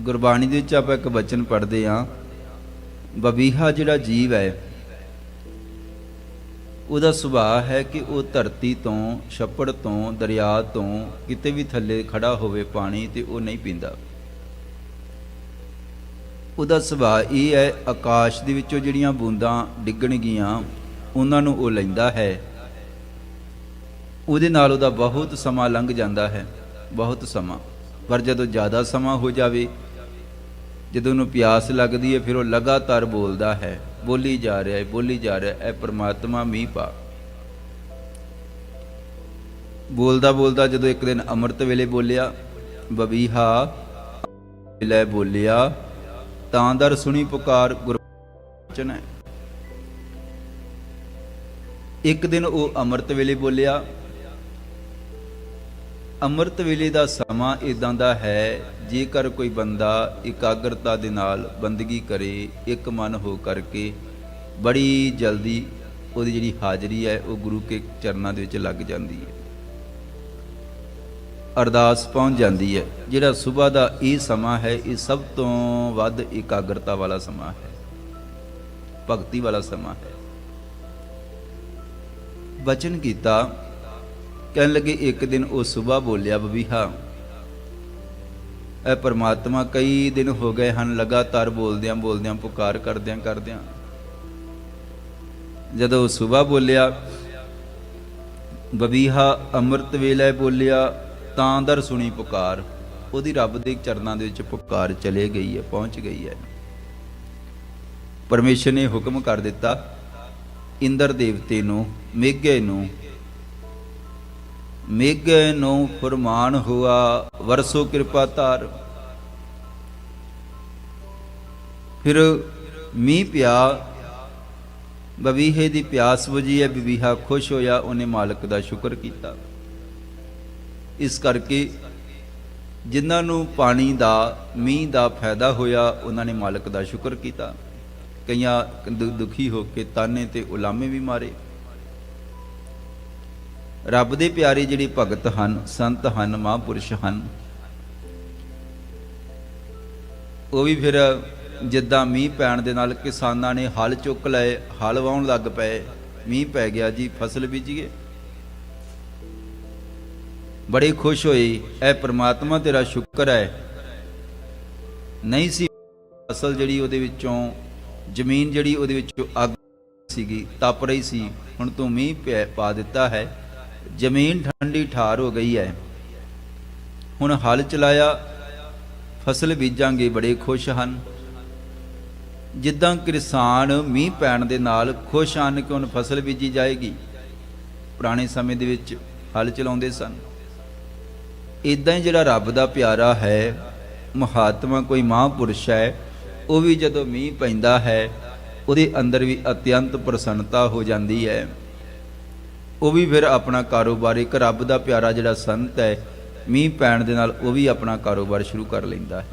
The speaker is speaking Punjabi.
ਗੁਰਬਾਣੀ ਦੇ ਵਿੱਚ ਆਪਾਂ ਇੱਕ ਵਚਨ ਪੜ੍ਹਦੇ ਆਂ ਬਬੀਹਾ ਜਿਹੜਾ ਜੀਵ ਹੈ, ਉਹਦਾ ਸੁਭਾਅ ਹੈ ਕਿ ਉਹ ਧਰਤੀ ਤੋਂ, ਛੱਪੜ ਤੋਂ, ਦਰਿਆ ਤੋਂ ਕਿਤੇ ਵੀ ਥੱਲੇ ਖੜਾ ਹੋਵੇ ਪਾਣੀ ਤੇ ਉਹ ਨਹੀਂ ਪੀਂਦਾ। ਉਹਦਾ ਸੁਭਾਅ ਇਹ ਹੈ, ਆਕਾਸ਼ ਦੇ ਵਿੱਚੋਂ ਜਿਹੜੀਆਂ ਬੂੰਦਾਂ ਡਿੱਗਣਗੀਆਂ, ਉਹਨਾਂ ਨੂੰ ਉਹ ਲੈਂਦਾ ਹੈ। ਉਹਦੇ ਨਾਲ ਉਹਦਾ ਬਹੁਤ ਸਮਾਂ ਲੰਘ ਜਾਂਦਾ ਹੈ, ਬਹੁਤ ਸਮਾਂ। ਪਰ ਜਦੋਂ ਜ਼ਿਆਦਾ ਸਮਾਂ ਹੋ ਜਾਵੇ ਜਦੋਂ ਉਹਨੂੰ ਪਿਆਸ ਲੱਗਦੀ ਹੈ, ਫਿਰ ਉਹ ਲਗਾਤਾਰ ਬੋਲਦਾ ਹੈ, ਬੋਲੀ ਜਾ ਰਿਹਾ ਹੈ, ਬੋਲੀ ਜਾ ਰਿਹਾ ਹੈ, ਇਹ ਪ੍ਰਮਾਤਮਾ ਮੀਂਹ ਪਾ। ਬੋਲਦਾ ਬੋਲਦਾ ਜਦੋਂ ਇੱਕ ਦਿਨ ਅੰਮ੍ਰਿਤ ਵੇਲੇ ਬੋਲਿਆ, ਬਬੀਹਾ, ਲੈ ਬੋਲਿਆ, ਤਾਂ ਦਰ ਸੁਣੀ ਪੁਕਾਰ ਗੁਰਬਚਨ ਹੈ। ਇੱਕ ਦਿਨ ਉਹ ਅੰਮ੍ਰਿਤ ਵੇਲੇ ਬੋਲਿਆ ਅੰਮ੍ਰਿਤ ਵੇਲੇ ਦਾ ਸਮਾਂ ਇਦਾਂ ਦਾ ਹੈ, ਜੇਕਰ ਕੋਈ ਬੰਦਾ ਇਕਾਗਰਤਾ ਦੇ ਨਾਲ ਬੰਦਗੀ ਕਰੇ, ਇੱਕ ਮਨ ਹੋ ਕਰਕੇ ਬੜੀ ਜਲਦੀ ਉਹਦੀ ਜਿਹੜੀ ਹਾਜ਼ਰੀ ਹੈ, ਉਹ ਗੁਰੂ ਕੇ ਚਰਨਾਂ ਦੇ ਵਿੱਚ ਲੱਗ ਜਾਂਦੀ ਹੈ। ਅਰਦਾਸ ਪਹੁੰਚ ਜਾਂਦੀ ਹੈ। ਜਿਹੜਾ ਸਵੇਰ ਦਾ ਇਹ ਸਮਾਂ ਹੈ, ਇਹ ਸਭ ਤੋਂ ਵੱਧ ਇਕਾਗਰਤਾ ਵਾਲਾ ਸਮਾਂ ਹੈ। ਭਗਤੀ ਵਾਲਾ ਸਮਾਂ ਹੈ। ਬਚਨ ਕੀਤਾ ਕਹਿਣ ਲੱਗੇ, ਇੱਕ ਦਿਨ ਉਹ ਸਵੇਰ ਬੋਲਿਆ ਬਬੀਹਾ ਇਹ ਪਰਮਾਤਮਾ ਕਈ ਦਿਨ ਹੋ ਗਏ ਹਨ, ਲਗਾਤਾਰ ਬੋਲਦਿਆਂ ਬੋਲਦਿਆਂ, ਪੁਕਾਰ ਕਰਦਿਆਂ ਕਰਦਿਆਂ। ਜਦੋਂ ਉਹ ਸਵੇਰ ਬੋਲਿਆ ਬਬੀਹਾ ਅੰਮ੍ਰਿਤ ਵੇਲੇ ਬੋਲਿਆ, ਤਾਂ ਦਰ ਸੁਣੀ ਪੁਕਾਰ। ਉਹਦੀ ਰੱਬ ਦੇ ਚਰਨਾਂ ਦੇ ਵਿੱਚ ਪੁਕਾਰ ਚਲੇ ਗਈ ਹੈ, ਪਹੁੰਚ ਗਈ ਹੈ। ਪਰਮੇਸ਼ਰ ਨੇ ਹੁਕਮ ਕਰ ਦਿੱਤਾ, ਇੰਦਰ ਦੇਵਤੇ ਨੂੰ, ਮੇਘੇ ਨੂੰ ਮੇਘੇ ਨੂੰ ਫਰਮਾਨ ਹੁਆ, ਵਰਸੋ ਕਿਰਪਾ ਧਾਰ। ਫਿਰ ਮੀਂਹ ਪਿਆ ਬਵੀਹੇ ਦੀ ਪਿਆਸ 부ਜੀ ਹੈ ਬਵੀਹਾ ਖੁਸ਼ ਹੋਇਆ, ਉਹਨੇ ਮਾਲਕ ਦਾ ਸ਼ੁਕਰ ਕੀਤਾ। ਇਸ ਕਰਕੇ ਜਿਨ੍ਹਾਂ ਨੂੰ ਪਾਣੀ ਦਾ, ਮੀਂਹ ਦਾ ਫਾਇਦਾ ਹੋਇਆ, ਉਹਨਾਂ ਨੇ ਮਾਲਕ ਦਾ ਸ਼ੁਕਰ ਕੀਤਾ। ਕਈਆਂ ਦੁ- ਦੁਖੀ ਹੋ ਕੇ ਤਾਨੇ ਤੇ ਉਲਾਮੇ ਵੀ ਮਾਰੇ। ਰੱਬ ਦੇ ਪਿਆਰੇ ਜਿਹੜੇ ਭਗਤ ਹਨ, ਸੰਤ ਹਨ, ਮਹਾਂਪੁਰਸ਼ ਹਨ, ਉਹ ਵੀ ਫਿਰ ਜਿੱਦਾਂ ਮੀਂਹ ਪੈਣ ਦੇ ਨਾਲ ਕਿਸਾਨਾਂ ਨੇ ਹਲ ਚੁੱਕ ਲਏ, ਹਲ ਵਾਉਣ ਲੱਗ ਪਏ, ਮੀਂਹ ਪੈ ਗਿਆ ਜੀ, ਫਸਲ ਬੀਜੀਏ। ਬੜੇ ਖੁਸ਼ ਹੋਏ ਐ ਪ੍ਰਮਾਤਮਾ ਤੇਰਾ ਸ਼ੁਕਰ ਹੈ। ਨਹੀਂ ਸੀ ਫਸਲ ਜਿਹੜੀ ਉਹਦੇ ਵਿੱਚੋਂ, ਜ਼ਮੀਨ ਜਿਹੜੀ ਉਹਦੇ ਵਿੱਚੋਂ ਅੱਗ ਸੀਗੀ, ਤਪ ਰਹੀ ਸੀ, ਹੁਣ ਤੂੰ ਮੀਂਹ ਪਿਆ- ਪਾ ਦਿੱਤਾ ਹੈ। ਜ਼ਮੀਨ ਠੰਡੀ ਠਾਰ ਹੋ ਗਈ ਹੈ। ਹੁਣ ਹਲ ਚਲਾਇਆ, ਫਸਲ ਬੀਜਾਂਗੇ ਬੜੇ ਖੁਸ਼ ਹਨ। ਜਿੱਦਾਂ ਕਿਸਾਨ ਮੀਂਹ ਪੈਣ ਦੇ ਨਾਲ ਖੁਸ਼ ਹਨ ਕਿ ਹੁਣ ਫਸਲ ਬੀਜੀ ਜਾਏਗੀ, ਪੁਰਾਣੇ ਸਮੇਂ ਦੇ ਵਿੱਚ ਹਲ ਚਲਾਉਂਦੇ ਸਨ। ਇਦਾਂ ਹੀ ਜਿਹੜਾ ਰੱਬ ਦਾ ਪਿਆਰਾ ਹੈ, ਮਹਾਤਮਾ ਕੋਈ ਮਹਾਂਪੁਰਸ਼ ਹੈ, ਉਹ ਵੀ ਜਦੋਂ ਮੀਂਹ ਪੈਂਦਾ ਹੈ, ਉਹਦੇ ਅੰਦਰ ਵੀ ਅਤਿਅੰਤ ਪ੍ਰਸੰਨਤਾ ਹੋ ਜਾਂਦੀ ਹੈ। ਉਹ ਵੀ ਫਿਰ ਆਪਣਾ ਕਾਰੋਬਾਰ, ਇੱਕ ਰੱਬ ਦਾ ਪਿਆਰਾ ਜਿਹੜਾ ਸੰਤ ਹੈ, ਮੀਂਹ ਪੈਣ ਦੇ ਨਾਲ ਉਹ ਵੀ ਆਪਣਾ ਕਾਰੋਬਾਰ ਸ਼ੁਰੂ ਕਰ ਲੈਂਦਾ ਹੈ।